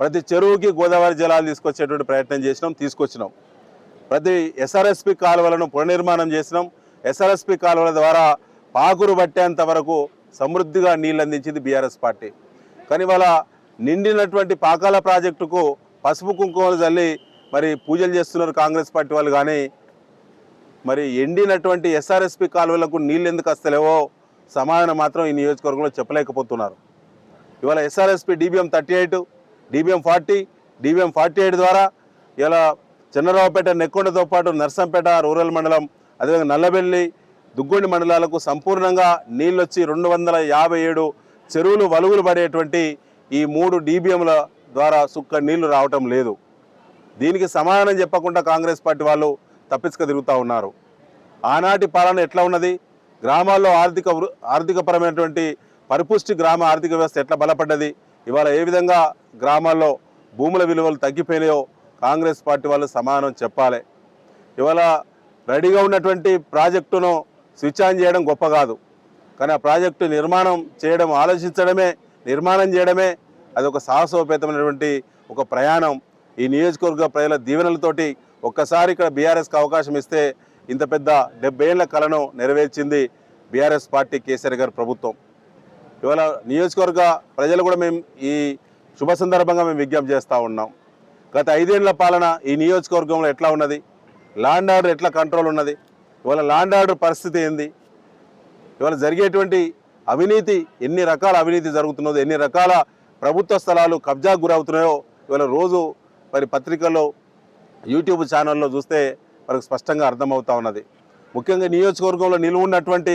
ప్రతి చెరువుకి గోదావరి జలాలు తీసుకొచ్చేటువంటి ప్రయత్నం చేసినాం తీసుకొచ్చినాం. ప్రతి ఎస్ఆర్ఎస్పి కాలువలను పునర్నిర్మాణం చేసినాం. ఎస్ఆర్ఎస్పి కాలువల ద్వారా పాకురు పట్టేంత వరకు సమృద్ధిగా నీళ్ళు అందించింది బీఆర్ఎస్ పార్టీ. కానీ వాళ్ళ నిండినటువంటి పాకాల ప్రాజెక్టుకు పసుపు కుంకుమలు చల్లి మరి పూజలు చేస్తున్నారు కాంగ్రెస్ పార్టీ వాళ్ళు కానీ మరి ఎండినటువంటి ఎస్ఆర్ఎస్పి కాలువలకు నీళ్ళు ఎందుకు వస్తలేవో సమాధానం మాత్రం ఈ నియోజకవర్గంలో చెప్పలేకపోతున్నారు. ఇవాళ SRSP DBM thirty eight DBM forty DBM forty eight ద్వారా ఇలా చంద్రరావుపేట నెక్కొండతో పాటు నర్సంపేట రూరల్ మండలం అదేవిధంగా నల్లబెల్లి దుగ్గొండి మండలాలకు సంపూర్ణంగా నీళ్ళొచ్చి రెండు వందల యాభై ఏడు చెరువులు వలుగులు పడేటువంటి ఈ మూడు డీబీఎంల ద్వారా సుక్క నీళ్ళు రావటం లేదు. దీనికి సమాధానం చెప్పకుండా కాంగ్రెస్ పార్టీ వాళ్ళు తప్పించుక తిరుగుతూ ఉన్నారు. ఆనాటి పాలన ఎట్లా ఉన్నది? గ్రామాల్లో ఆర్థిక వృ- ఆర్థికపరమైనటువంటి పరిపుష్టి గ్రామ ఆర్థిక వ్యవస్థ ఎట్లా బలపడ్డది? ఇవాళ ఏ విధంగా గ్రామాల్లో భూముల విలువలు తగ్గిపోయినాయో కాంగ్రెస్ పార్టీ వాళ్ళు సమానం చెప్పాలి. ఇవాళ రెడీగా ఉన్నటువంటి ప్రాజెక్టును స్విచ్ ఆన్ చేయడం గొప్ప కాదు. కానీ ఆ ప్రాజెక్టు నిర్మాణం చేయడం ఆలోచించడమే నిర్మాణం చేయడమే అది ఒక సాహసోపేతమైనటువంటి ఒక ప్రయాణం. ఈ నియోజకవర్గ ప్రజల దీవెనలతోటి ఒక్కసారి ఇక్కడ బీఆర్ఎస్కి అవకాశం ఇస్తే ఇంత పెద్ద డెబ్బై ఏళ్ళ కలను నెరవేర్చింది బీఆర్ఎస్ పార్టీ కేసీఆర్ గారి ప్రభుత్వం. ఇవాళ నియోజకవర్గ ప్రజలు కూడా మేము ఈ శుభ సందర్భంగా మేము విజ్ఞప్తి చేస్తూ ఉన్నాం. గత ఐదేళ్ళ పాలన ఈ నియోజకవర్గంలో ఎట్లా ఉన్నది? లాండ్ ఆర్డర్ ఎట్లా కంట్రోల్ ఉన్నది? ఇవాళ లాండ్ ఆర్డర్ పరిస్థితి ఏంది? ఇవాళ జరిగేటువంటి అవినీతి ఎన్ని రకాల అవినీతి జరుగుతున్నదో? ఎన్ని రకాల ప్రభుత్వ స్థలాలు కబ్జాకు గురవుతున్నాయో ఇవాళ రోజు మరి పత్రికల్లో యూట్యూబ్ ఛానల్లో చూస్తే మనకు స్పష్టంగా అర్థమవుతా ఉన్నది. ముఖ్యంగా నియోజకవర్గంలో నిలువ ఉన్నటువంటి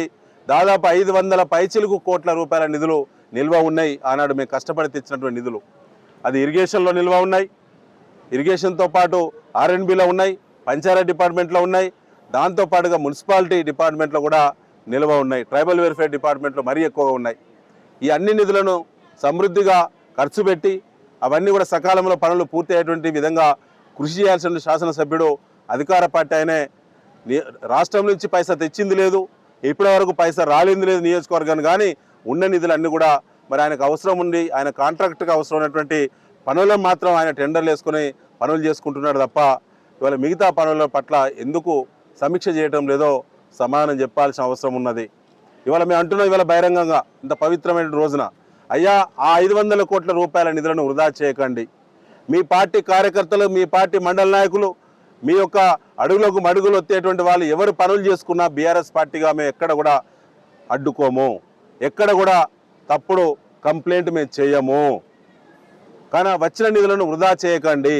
దాదాపు ఐదు వందల పైచిలుకు కోట్ల రూపాయల నిధులు నిల్వ ఉన్నాయి. ఆనాడు మేము కష్టపడి తెచ్చినటువంటి నిధులు. అది ఇరిగేషన్లో నిల్వ ఉన్నాయి. ఇరిగేషన్తో పాటు ఆర్ఎన్బిలో ఉన్నాయి. పంచాయతీ డిపార్ట్మెంట్లో ఉన్నాయి. దాంతో పాటుగా మున్సిపాలిటీ డిపార్ట్మెంట్లో కూడా నిల్వ ఉన్నాయి. ట్రైబల్ వెల్ఫేర్ డిపార్ట్మెంట్లో మరీ ఎక్కువగా ఉన్నాయి. ఈ అన్ని నిధులను సమృద్ధిగా ఖర్చు పెట్టి అవన్నీ కూడా సకాలంలో పనులు పూర్తి అయ్యేటువంటి విధంగా కృషి చేయాల్సిన శాసనసభ్యుడు అధికార పార్టీ ఆయనే. రాష్ట్రం నుంచి పైసా తెచ్చింది లేదు. ఇప్పటి వరకు పైసా రాలింది లేదు నియోజకవర్గాన్ని కానీ ఉన్న నిధులు అన్నీ కూడా మరి ఆయనకు అవసరం ఉంది. ఆయన కాంట్రాక్ట్గా అవసరం ఉన్నటువంటి పనులను మాత్రం ఆయన టెండర్లు వేసుకుని పనులు చేసుకుంటున్నాడు తప్ప ఇవాళ మిగతా పనుల పట్ల ఎందుకు సమీక్ష చేయటం లేదో సమాధానం చెప్పాల్సిన అవసరం ఉన్నది. ఇవాళ మేము అంటున్నాం ఇవాళ బహిరంగంగా ఇంత పవిత్రమైన రోజున అయ్యా ఆ ఐదు వందల కోట్ల రూపాయల నిధులను వృధా చేయకండి. మీ పార్టీ కార్యకర్తలు మీ పార్టీ మండల నాయకులు మీ యొక్క అడుగులకు మడుగులు వచ్చేటువంటి వాళ్ళు ఎవరు పనులు చేసుకున్నా బీఆర్ఎస్ పార్టీగా మేము ఎక్కడ కూడా అడ్డుకోము. ఎక్కడ కూడా తప్పుడు కంప్లైంట్ మేము చేయము. కానీ వచ్చిన నిధులను వృధా చేయకండి.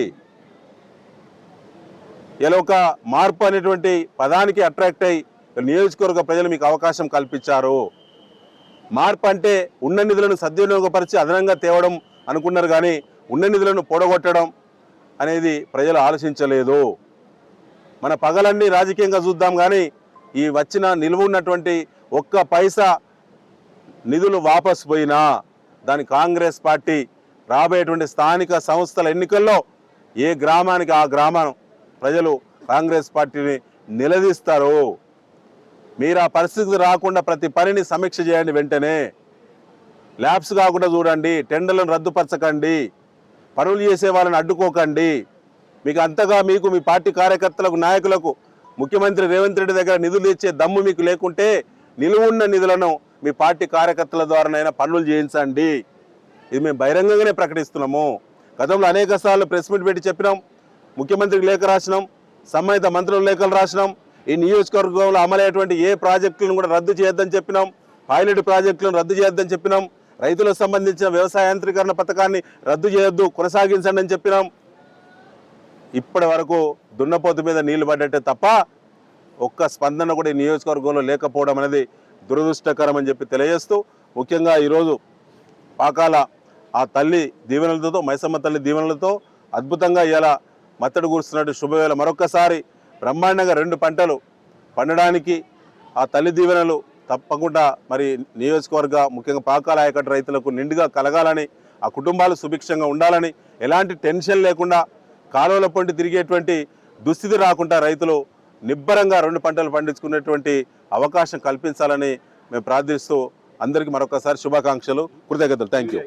ఇలా ఒక మార్పు అనేటువంటి పదానికి అట్రాక్ట్ అయ్యి నియోజకవర్గ ప్రజలు మీకు అవకాశం కల్పించారు. మార్పు అంటే ఉన్న నిధులను సద్వినియోగపరిచి అదనంగా తేవడం అనుకున్నారు కానీ ఉన్న నిధులను పొడగొట్టడం అనేది ప్రజలు ఆలోచించలేదు. మన పగలన్నీ రాజకీయంగా చూద్దాం కానీ ఈ వచ్చిన నిలువ ఉన్నటువంటి ఒక్క పైసా నిధులు వాపసు పోయినా దాని కాంగ్రెస్ పార్టీ రాబోయేటువంటి స్థానిక సంస్థల ఎన్నికల్లో ఏ గ్రామానికి ఆ గ్రామం ప్రజలు కాంగ్రెస్ పార్టీని నిలదీస్తారు? మీరు ఆ పరిస్థితి రాకుండా ప్రతి పనిని సమీక్ష చేయండి వెంటనే. ల్యాబ్స్ కాకుండా చూడండి టెండర్లను రద్దుపరచకండి పనులు చేసే వాళ్ళని అడ్డుకోకండి. మీకు అంతగా మీకు మీ పార్టీ కార్యకర్తలకు నాయకులకు ముఖ్యమంత్రి రేవంత్ రెడ్డి దగ్గర నిధులు ఇచ్చే దమ్ము మీకు లేకుంటే నిలువున్న నిధులను మీ పార్టీ కార్యకర్తల ద్వారానైనా పనులు చేయించండి. ఇది మేము బహిరంగంగానే ప్రకటిస్తున్నాము. గతంలో అనేక సార్లు ప్రెస్ మీట్ పెట్టి చెప్పినాం ముఖ్యమంత్రికి లేఖ రాసినాం సంబంధిత మంత్రులు లేఖలు రాసినాం ఈ నియోజకవర్గంలో అమలయ్యేటువంటి ఏ ప్రాజెక్టులను కూడా రద్దు చేయొద్దని చెప్పినాం పైలట్ ప్రాజెక్టులను రద్దు చేయొద్దని చెప్పినాం రైతులకు సంబంధించిన వ్యవసాయ యాంత్రీకరణ పథకాన్ని రద్దు చేయొద్దు కొనసాగించండి అని చెప్పినాం. ఇప్పటి వరకు దున్నపోతు మీద నీళ్ళు పడ్డట్టే తప్ప ఒక్క స్పందన కూడా ఈ నియోజకవర్గంలో లేకపోవడం అనేది దురదృష్టకరం అని చెప్పి తెలియజేస్తూ ముఖ్యంగా ఈరోజు పాకాల ఆ తల్లి దీవెనలతో మైసమ్మ తల్లి దీవెనలతో అద్భుతంగా ఇలా మత్తడి కూర్చున్నట్టు శుభవేళ. మరొక్కసారి బ్రహ్మాండంగా రెండు పంటలు పండడానికి ఆ తల్లి దీవెనలు తప్పకుండా మరి నియోజకవర్గ ముఖ్యంగా పాకాల ఆయకట్టు రైతులకు నిండుగా కలగాలని ఆ కుటుంబాలు సుభిక్షంగా ఉండాలని ఎలాంటి టెన్షన్ లేకుండా కాలువల పొంటి తిరిగేటువంటి దుస్థితి రాకుండా రైతులు నిబ్బరంగా రెండు పంటలు పండించుకునేటువంటి అవకాశం కల్పించాలని మేము ప్రార్థిస్తూ అందరికీ మరొకసారి శుభాకాంక్షలు కృతజ్ఞతలు. Thank you